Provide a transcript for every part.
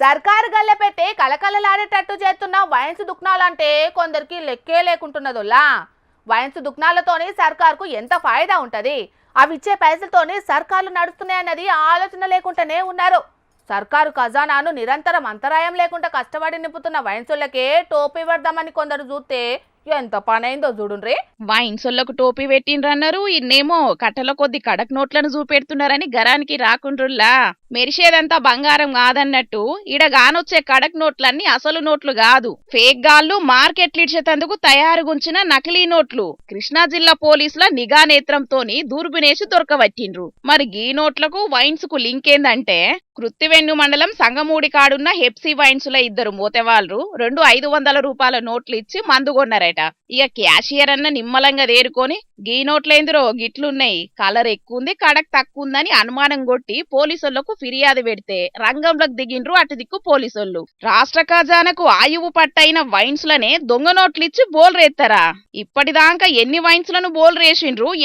సర్కారు గల్లె పెట్టి కలకలలాడేటట్టు చేస్తున్న వైన్స్ దుకాణాలంటే కొందరికి లెక్కే లేకుంటున్నదోలా. వైన్స్ దుఃఖనాలతోని సర్కార్కు ఎంత ఫాయిదా ఉంటది? అవి ఇచ్చే పైసలతోని సర్కార్లు నడుస్తున్నాయన్నది ఆలోచన లేకుండానే ఉన్నారు. సర్కారు ఖజానాను నిరంతరం అంతరాయం లేకుండా కష్టపడి నింపుతున్న వయసులకే టోపీ పెడదామని కొందరు చూస్తే ఎంత పనైందో చూడుండ్రి. వైన్సొల్లకు టోపీ పెట్టిండ్రన్నారు ఇన్నేమో కట్టల కొద్ది కడక్ నోట్లను చూపెడుతున్నారని గరానికి రాకుండ్రుల్లా. మెరిసేదంతా బంగారం కాదన్నట్టు ఈడ గానొచ్చే కడక్ నోట్లన్నీ అసలు నోట్లు కాదు. ఫేక్ గాళ్ళు మార్కెట్లు తయారు తయారుగుంచిన నకిలీ నోట్లు. కృష్ణా జిల్లా పోలీసుల నిఘా నేత్రంతోని దూర్బినేసి దొరకవట్టిండ్రు. మరి గీ నోట్లకు వైన్స్కు లింక్ ఏందంటే కృత్తివెన్ను మండలం సంగమూడి కాడున్న హెప్సీ వైన్స్ ఇద్దరు మోతెవాళ్ళు రెండు ఐదు వందల రూపాయల నోట్లు ఇచ్చి మందు data ఇక క్యాషియర్ అన్న నిమ్మలంగా తేరుకొని గీ నోట్లేందిరో గిట్లున్నాయి. కలర్ ఎక్కువంది కడక్ తక్కువ ఉందని అనుమానం కొట్టి పోలీసులకు ఫిర్యాదు పెడితే రంగంలోకి దిగిండ్రు అటు దిక్కు పోలీసులు రాష్ట్ర ఖజానాకు ఆయువు పట్టైన వైన్స్ లనే దొంగ నోట్లు ఇచ్చి ఇప్పటిదాకా ఎన్ని వైన్స్లను బోల్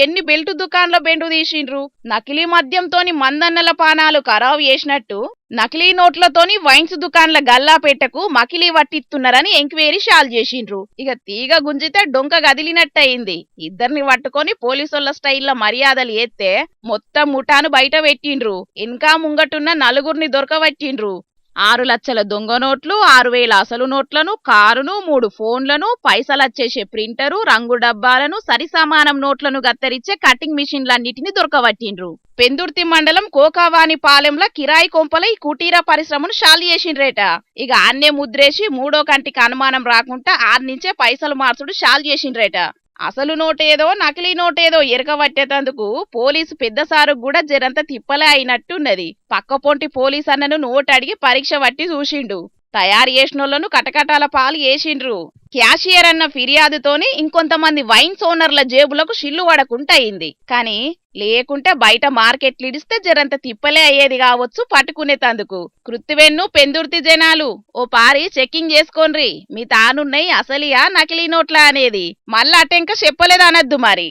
ఎన్ని బెల్ట్ దుకాన్ల బెండు తీసిండ్రు? నకిలీ మద్యంతోని మందన్నల పానాలు ఖరాబు చేసినట్టు నకిలీ నోట్లతోని వైన్స్ దుకాన్ల గల్లాపేటకు మకిలీ వట్టిస్తున్నారని ఎంక్వైరీ షాల్ చేసిండ్రు. ఇక తీగ గుంజి అయితే డొంక గదిలినట్టయింది. ఇద్దరిని పట్టుకొని పోలీసుల స్టైల్లో మర్యాదలు ఎత్తే మొత్తం ముఠాను బయట పెట్టిండ్రు. ఇంకా ముంగటున్న నలుగురిని దొరకబట్టిండ్రు. ఆరు లక్షల దొంగ నోట్లు ఆరు వేల అసలు నోట్లను కారును మూడు ఫోన్లను పైసలచ్చేసే ప్రింటరు రంగు డబ్బాలను సరి సమానం నోట్లను గత్తరిచ్చే కటింగ్ మిషన్లన్నిటిని దొరకబట్టిండ్రు. పెందుర్తి మండలం కోకావాని పాలెంల కిరాయి కొంపల ఈ కుటీర పరిశ్రమను షాలి చేసిండ్రేట. ఇక ఆన్నే ముద్రేసి మూడో కంటికి అనుమానం రాకుండా ఆరు నుంచే పైసలు మార్చుడు షాల్ చేసిండ్రేట. అసలు నోటేదో నకిలీ నోటేదో ఎరకబట్టేటందుకు పోలీసు పెద్దసారు కూడా జరంత తిప్పలే అయినట్టున్నది. పక్కపొంటి పోలీస్ అన్నను నోటడిగి పరీక్ష పట్టి చూసిండు. తయారు చేసినోళ్ళను కటకటాల పాలు వేసిండ్రు క్యాషియర్ అన్న ఫిర్యాదుతోని ఇంకొంతమంది వైన్స్ ఓనర్ల జేబులకు షిల్లు పడకుంటయింది కానీ లేకుంటే బయట మార్కెట్లు ఇడిస్తే జరంత తిప్పలే అయ్యేది కావచ్చు పట్టుకునేతందుకు కృత్తివెన్ను పెందుర్తి జనాలు ఓ పారి చెక్కింగ్ చేసుకోన్రి మీ తానున్నాయి అసలియా నకిలీ నోట్లా అనేది. మళ్ళా అటెంక చెప్పలేదనద్దు మరి.